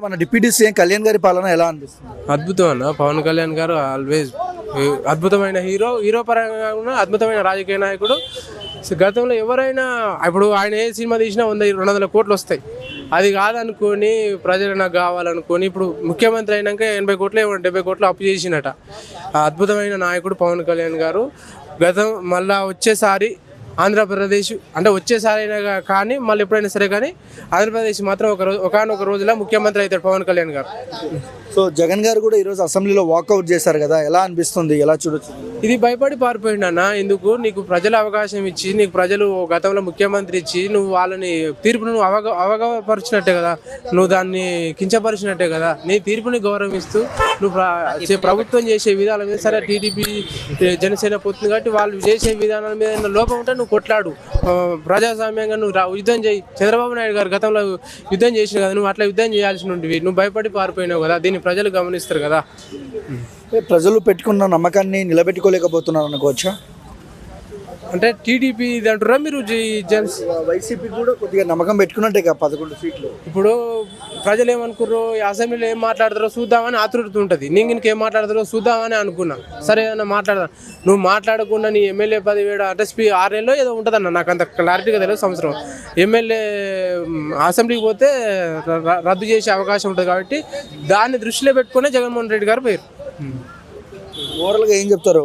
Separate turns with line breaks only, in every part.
మన deputy CM Kalyan గారి పాలన ఎలా అనిపిస్తుంది?
అద్భుతం అన్న పవన్ కళ్యాణ్ గారు ఆల్వేస్ అద్భుతమైన హీరో హీరో పరంగా ఉన్న అద్భుతమైన రాజకీయ నాయకుడు. సో గతంలో ఎవరైనా ఇప్పుడు ఆయన ఏ సినిమా తీసినా వంద రెండు వందల కోట్లు వస్తాయి. అది కాదనుకొని ప్రజలు నాకు కావాలనుకొని ఇప్పుడు ముఖ్యమంత్రి అయినాక ఎనభై కోట్లు డెబ్బై కోట్లు అప్పు చేసినట. అద్భుతమైన నాయకుడు పవన్ కళ్యాణ్ గారు. గతం మళ్ళా వచ్చేసారి ఆంధ్రప్రదేశ్ అంటే వచ్చేసారి అయినా గా- కానీ మళ్ళీ ఎప్పుడైనా సరే కానీ ఆంధ్రప్రదేశ్ మాత్రం ఒక రోజు ఒకనొక రోజులో ముఖ్యమంత్రి అవుతాడు పవన్ కళ్యాణ్ గారు.
సో జగన్ గారు కూడా ఈరోజు అసెంబ్లీలో వాకౌట్ చేశారు కదా ఎలా అనిపిస్తుంది ఎలా చూడొచ్చు?
ఇది భయపడి పారిపోయిండు అన్న ఎందుకు? నీకు ప్రజల అవకాశం ఇచ్చి నీకు ప్రజలు గతంలో ముఖ్యమంత్రి ఇచ్చి నువ్వు వాళ్ళని తీర్పును నువ్వు అవగ అవగపరిచినట్టే కదా. నువ్వు దాన్ని కించపరిచినట్టే కదా. నీ తీర్పుని గౌరవిస్తూ నువ్వు ప్రభుత్వం చేసే విధానం మీద సరే టీడీపీ జనసేన పోతుంది కాబట్టి వాళ్ళు చేసే విధానాల మీద లోపం ఉంటే నువ్వు కొట్లాడు. ప్రజాస్వామ్యంగా నువ్వు యుద్ధం చేయి. చంద్రబాబు నాయుడు గారు గతంలో యుద్ధం చేసిన కదా నువ్వు అట్లా యుద్ధం చేయాల్సి ఉంటివి నువ్వు భయపడి పారిపోయినావు కదా దీన్ని ప్రజలు గమనిస్తారు కదా.
ప్రజలు పెట్టుకున్న నమ్మకాన్ని నిలబెట్టుకోలేకపోతున్నారు అనుకోవచ్చా?
అంటే టీడీపీ ఇది అంటారా మీరు జన్స్?
వైసీపీ కూడా కొద్దిగా నమ్మకం పెట్టుకున్నట్టే కదా పదకొండు సీట్లు.
ఇప్పుడు ప్రజలు ఏమనుకుర్రో ఈ అసెంబ్లీలో ఏం మాట్లాడతారో చూద్దామని ఆతృత ఉంటుంది. నేను ఇంక మాట్లాడతారో చూద్దామని అనుకున్నా. సరే ఏదన్నా మాట్లాడదా? నువ్వు మాట్లాడకుండా నీ ఎమ్మెల్యే పదివేడు అంటే స్పీ ఆరేళ్ళలో ఏదో ఉంటుందన్న నాకు అంత క్లారిటీగా తెలియదు సంవత్సరం. ఎమ్మెల్యే అసెంబ్లీకి పోతే రద్దు చేసే అవకాశం ఉంటుంది కాబట్టి దాన్ని దృష్టిలో పెట్టుకునే జగన్మోహన్ రెడ్డి గారు పేరు
ఓవరాల్గా ఏం చెప్తారు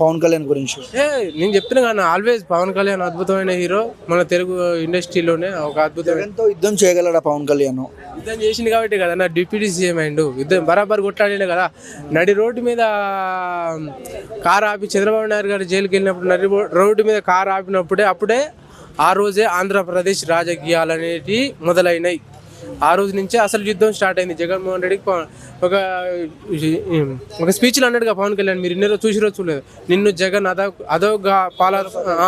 పవన్ కళ్యాణ్ గురించి?
ఏ నేను చెప్తున్నా కానీ ఆల్వేస్ పవన్ కళ్యాణ్ అద్భుతమైన హీరో మన తెలుగు ఇండస్ట్రీలోనే ఒక అద్భుతమైన
జగన్తో యుద్ధం చేయగలడా పవన్ కళ్యాణ్?
యుద్ధం చేసింది కాబట్టి కదా నా డిప్యూటీ సీఎం అయిండు. యుద్ధం బరాబర్ కొట్లాడిండు కదా. నడి రోడ్డు మీద కారు ఆపి చంద్రబాబు నాయుడు గారు జైలుకి వెళ్ళినప్పుడు నడి రోడ్డు మీద కారు ఆపినప్పుడే అప్పుడే ఆ రోజే ఆంధ్రప్రదేశ్ రాజకీయాలు అనేటివి మొదలైనాయి. ఆ రోజు నుంచే అసలు యుద్ధం స్టార్ట్ అయింది. జగన్మోహన్ రెడ్డికి ఒక ఒక స్పీచ్లో అన్నాడుగా పవన్ కళ్యాణ్ మీరు ఇన్ని రోజు చూసిరో చూడలేదు. నిన్ను జగన్ అదో అదో పాల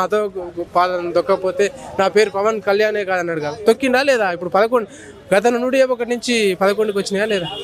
అదో పాలన దొక్కపోతే నా పేరు పవన్ కళ్యాణే కాదన్నాడు కదా తొక్కిండా లేదా? ఇప్పుడు పదకొండు గత నూట ఒకటి నుంచి పదకొండుకి వచ్చినాయా లేదా?